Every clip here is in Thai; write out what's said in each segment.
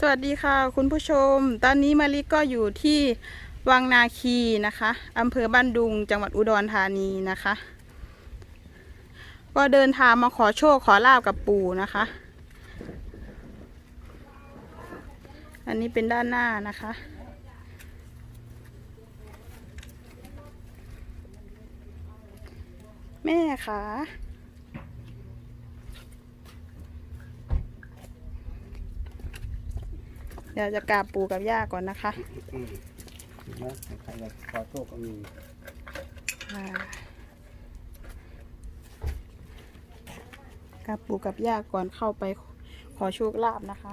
สวัสดีค่ะ คุณผู้ชม ตอนนี้มาริก็อยู่ที่วังนาคีนะคะอำเภอบ้านดุง จังหวัดอุดรธานีนะคะ ก็เดินทางมาขอโชคขอลาบกับปู่นะคะ อันนี้เป็นด้านหน้านะคะ แม่คะ เดี๋ยวจะกราบปู่กับย่าก่อนนะคะอืมนะใครอยากขอโชคก็มีอ่ากับปู่กับย่าก่อนเข้าไปขอโชคลาภนะคะ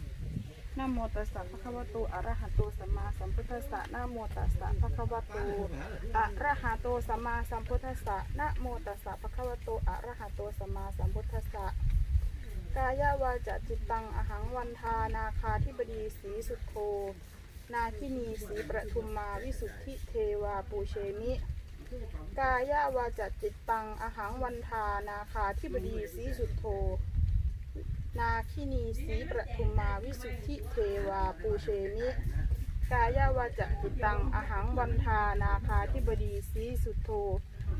นะโมตัสสะภะคะวะโตอะระหะโตสัมมาสัมพุทธัสสะนะโมตัสสะภะคะวะโตอะระหะโตสัมมาสัมพุทธัสสะนะโมตัสสะภะคะวะโตอะระหะโตสัมมาสัมพุทธัสสะกายาวาจาจิตตังอหังวันทานาคาธิบดีสีสุโค นาคินีสีประทุมมาวิสุทธิเทวาปูเชมิกายาวาจาจิตตังอหังวันทานาคาธิบดีสีสุโธ นาคินีสีประทุมมาวิสุทธิเทวาปูเชมิกายาวาจจิตังอหังวันทานาคาธิบดีสีสุโธ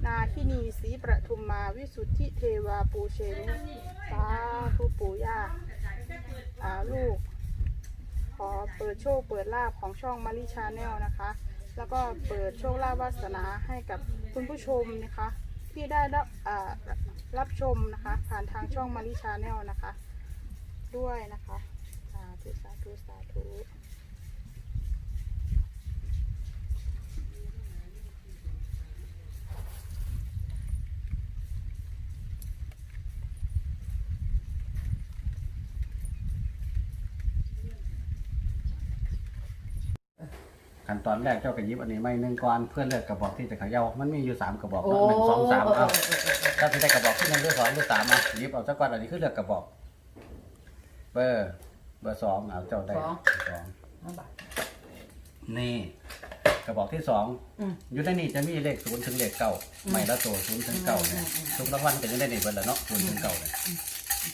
นาคินีสีประทุมมาวิสุทธิเทวาปูเชมิสาธุปู่ย่าอ่าลูก ขอเปิดโชคเปิดลาบของช่องมาริชาแนลนะคะ แล้วก็เปิดโชคลาภวาสนาให้กับคุณผู้ชมนะคะ ที่ได้รับรับชมนะคะ ผ่านทางช่องมาริชาแนลนะคะ ด้วยนะคะสาธุสาธุสาธุขั้นตอนแรกเจ้าก็หยิบอันนี้ไม่หนึ่งก่อนเพื่อเลือกกระบอกที่จะเขย่ามันมีอยู่สามกระบอกโอ้เนาะหนึ่งสองสามเอเอาอเออเออเออถ้าจะได้กระบอกที่หนึ่งหรือสองหรือสามอะหยิบเอาสักก่อนอันนี้คือเลือกกระบอก เบอร์เบอร์สองเอาเจ้าได้สองเอาบัตรนี่กระบอกที่สองอืมอยู่ในนี้จะมีเลขศูนย์ถึงเลขเก้าไม่ละตัวศูนย์ถึงเก้าเนี่ยอืมอืมทุกรางวัลก็จะได้ในเบิร์ละเนาะศูนย์ถึงเก้าเนี่ย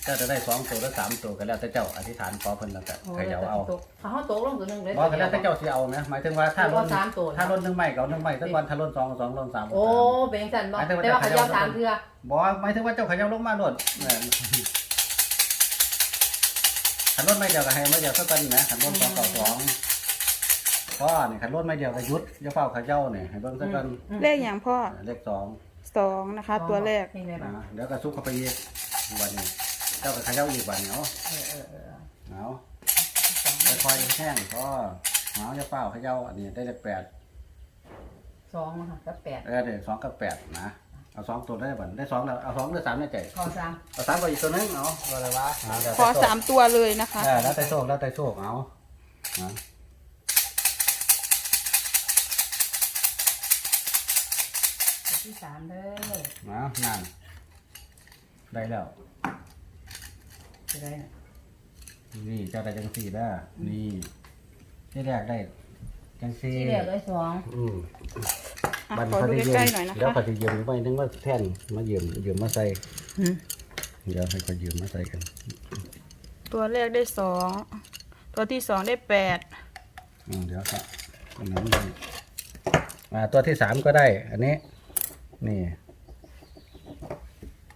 ถ้าจะได้สองตัวหรือสามตัวก็แล้วแต่เจ้าอธิษฐานขอเพิ่นแล้วแต่โอ้เขย่าเอาตกเขาเขาตกลงตัวหนึ่งเลย บอกกันแล้วแต่เจ้าสิเอานะหมายถึงว่าถ้าเอาล้นสามตัว ถ้าล้นหนึ่งไม้ก็เอาหนึ่งไม้สักวันถ้าล้นสองก็สองล้นสามก็โอ้สาม เป็นสันบอกหมายถึงว่าแต่ว่าเขาจะยาวขยับสามเทือบอกว่าหมายถึงว่าเจ้าเขย่าลงมาโลดเออ ขันล้นไม่เดียวก็ให้ไม่เดียวสักวันนะขันล้นสองต่อสองพ่อนี่ขันล้นไม่เดียวก็หยุดอย่าเฝ้าเขย่าเนี่ยให้เบิ่งสักวันเลขอย่างพ่อเลขสองสองนะคะ ตัวแรกนี่ไงบ้างนะเดี๋ยวก็ซุกเข้าไปอีกวันนี้เจ้าก็เขย่าอีกวันเนาะเออเออเออเอาค่อยๆแห้งก็เอาอย่าเฝ้าเขย่าอันนี้ได้เลขแปดสองนะคะก็แปดเออเดี๋ยวสองกับแปดนะ เอาสองตัวได้บ่ได้สองแล้วเอาสองหรือสามในใจขอสามเอาสามก็อีกตัวนึงเอาอะไรวะเดี๋ยวขอสามตัวเลยนะคะเออแล้วแต่โชคแล้วแต่โชคเอาเอาที่สามเด้อเอานั่นได้แล้ว จะได้น่ะนี่เจ้าได้จังสี่แล้วนี่ที่แรกได้จังสี่ที่เหลือเลยสองอืมอะ บัดขอเขาดูได้ยืใกมล้ๆหน่อยนะเดี๋ยวคะเขาจะยืมไปนึกว่าแท่นมายืมยืมมาใส่อืมเดี๋ยวให้เขายืมมาใส่กันตัวแรกได้สองตัวที่สองได้แปดอืมเดี๋ยวครับอันนั้นได้อ่าตัวที่สามก็ได้ อันนี้ นี่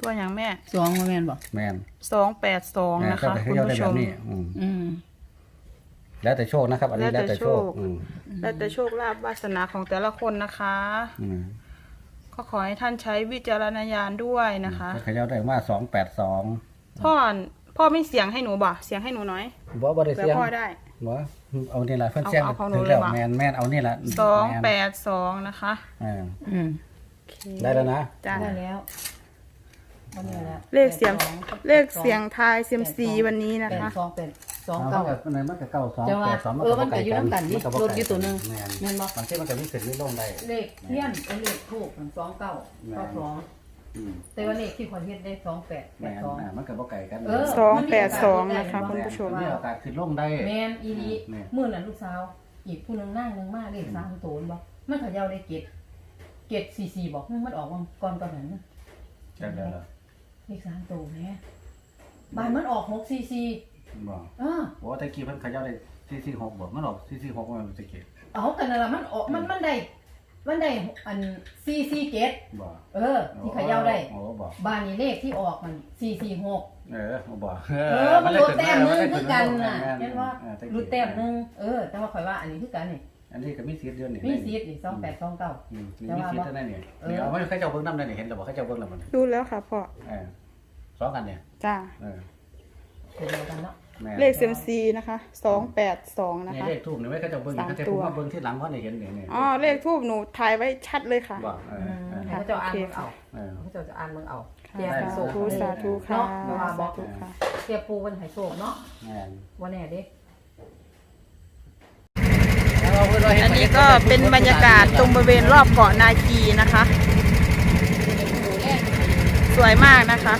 ตัวอย่างแม่สองมาแม่นบอกแมนสองแปดสองแมนนะก็คะ ไปคุณเที่ยวได้ผู้ชแบบม นี้อืมอืม แล้วแต่โชคนะครับ อันนี้แล้แล้ววแต่แต่โชค โชคอืม และแต่โชคลาภวาสนาของแต่ละคนนะคะ อืมขก็ขอให้ท่านใช้วิจารณญาณด้วยนะคะเขย่าได้มาสองแปดสองพ่อพ่อไม่เสียงให้หนูบ่เสียงให้หนูน้อยบ่บ่ได้เผื่อเสียงพ่อได้ บ่เอานี่ล่ะเพิ่นเอาเสียงเอาของหนูถึงเลยแล้วบ่แม่นแม่นเอานี่ล่ะสองม่นแปดสองนะคะอ่าอืมโอเคได้แล้วนะ จ้า ได้แล้ววันนี้แล้วเลขเสียงแปดสอเลขเสียงทายเซียมซีวันนี้นะแปดคะ สองเป็นสอง เอาเก้า มันก็มันมันก็เก้าสองจะว่าแปดสองเออมันก็อยู่นำกันดิมับ่รถอยู่ตัวหนึ่งแม่นแม่นบ่บางทีมันก็มีขึ้นมีลงได้ เลขเทียนเป็นเลขทูบสองเก้าเก้าสองอืมแต่ว่าเลขที่คนเฮ็ดได้สองแปดแปแม่ดนสอง อ่ามันก็บ่ไกลกันเออ สองแปดสองนะคะคุณผู้ชม มีโอกาสขึ้นลงได้ แมนอีดีแม่นมื่อนั้นลูกสาว อีกผู้หนึงนั่งหนึงมาเลขสามตัวบ่มันเขย่าได้เกตเกตสี่สี่บอกมันออกวันก่อนก่อนนั้นน่ะได้แล้วล่ะเลขสามตัวแหม่บานมันออกหกสี่สี่ บ่เออโอ้ตะกี้เพิ่นเขย่าได้446บ่มันออก446มันตะกี้เอากันนั่นล่ะมันออกมันมันได้มันได้อันสี่สี่เกตบ่เออที่เขย่าได้ โอ้บ่บานนี้เลขที่ออกมันสี่สี่หกเออบ่เออ มันรู้แต้มหนึงได้คืขึ้อกันได้น่ะขึ้เห็นว่าออตะกี้รู้แต้มหนึงเออ แต่ว่าข่อยว่าอันนี้คือกันนี่อันนี้ก็มีสิทธิ์เดือนนี่มีซีดนี่สองแปดสองเก้าอืมนี่มีสิทธิ์เท่านั้นนี่เออนี่เอาไว้เขาเจ้าเบิ่งนำได้นี่เห็นแล้วบ่เขาเจ้าเบิ่งแล้วมันดูแล้วค่ะพ่อเออสองกันเนี่ยจ้า เออ ตัวเดียวกันเนาะแม่เลขเซียมซีนะคะสองแปดสองนะนี่คะ เลขทูบนี่ไว้เขาเจ้าเบิ่งสามเขาเจ้าตัวผมมาเบิ่งที่หลังเพราะได้เห็นนี่นี่อ๋อเลขทูบหนูถ่ายไว้ชัดเลยค่ะบ่เออเออให้เขาเจะอ่านมึงเอาเออ เขาเจะจะอ่านมึงเอาค่ะเทียบสาโศก ธุสาธุค่ะเนาะว่าบอสากธุค่ะ เทียบปูเป็นไห้โศกเนาะแม่นวันแน่เด้อันนี้ก็เป็นบรรยากาศตรงบริเวณรอบเกาะนาคีนะคะ สวยมากนะคะ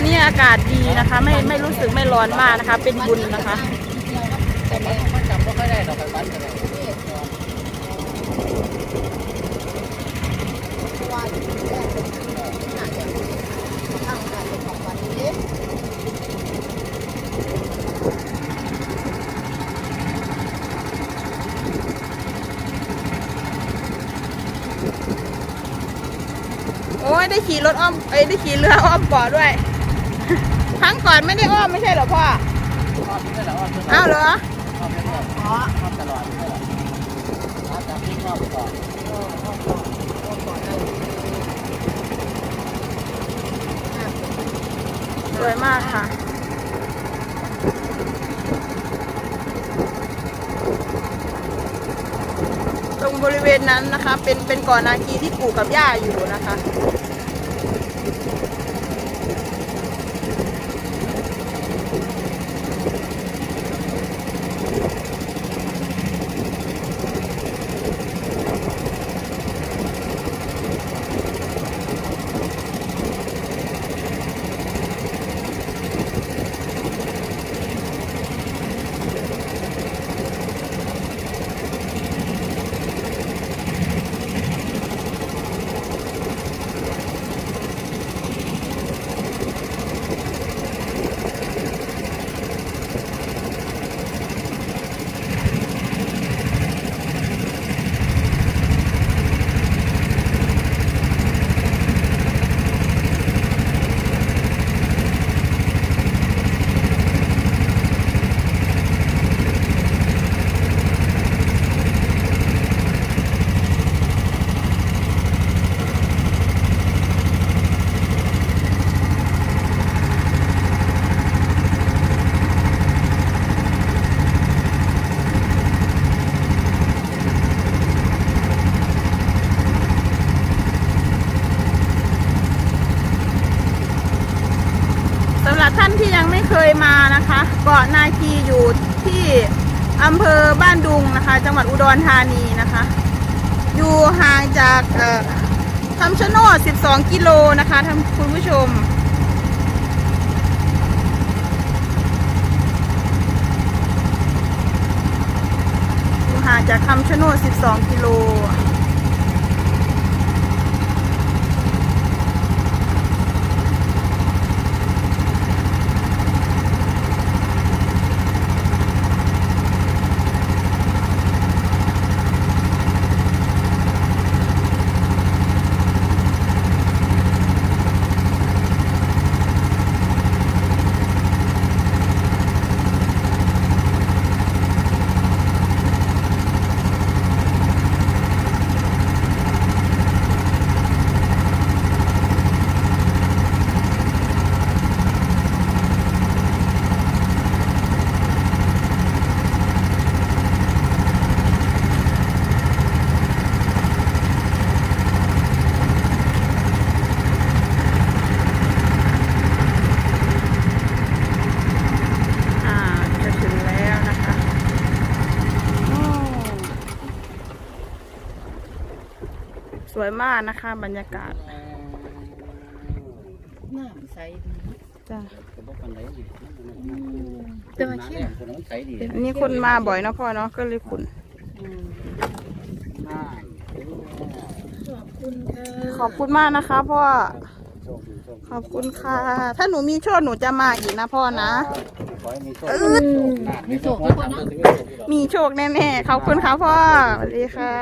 วันนี้อากาศดีนะคะ ไม่ไม่รู้สึกไม่ร้อนมากนะคะ เป็นบุญนะคะแต่มันนจำบ่ค่อยได้ดอกไปวัดก็ได้โอ้ยได้ขี่รถอ้อมเอ้ยได้ขี่เรืออ้อมเกาะด้วย รั้งก่อนไม่ได้อ้อมไม่ใช่เหรอพ่ออ้อมนี่แหละอ้อมอ้าวเหรออ้อมนี่แหละอ้อมตลอดนี่แหละอ้อมจากนี้อ้อมก่อนสวยมากค่ะตรงบริเวณนั้นนะคะ เป็นเป็นก่อนนาคีที่ปู่กับย่าอยู่นะคะ เคยมานะคะ เกาะนาคีอยู่ที่อำเภอบ้านดุงนะคะ จังหวัดอุดรธานีนะคะ อยู่ห่างจากคำชะโนด 12 กิโลนะคะท่านคุณผู้ชมอยู่ห่างจากคำชะโนด 12 กิโล วยมากนะคะ บรรยากาศน้ำใสดีจ้ะก็บ่ปานใดนี่แต่ว่าเข้มคนนั้นใสดีอันนี้คนมาบ่อยเนาะพ่อเนาะก็เลยขุนน่าขอบคุณค่ะขอบคุณมากนะคะพ่อโชคดีโชคดีขอบคุณค่ะ ถ้าหนูมีโชคหนูจะมาอีกนะพ่อนะขอให้มีโชคเออมีโชคทุกคนเนาะมีโชคแน่ๆขอบคุณค่ะพ่อสวัสดีค่ะ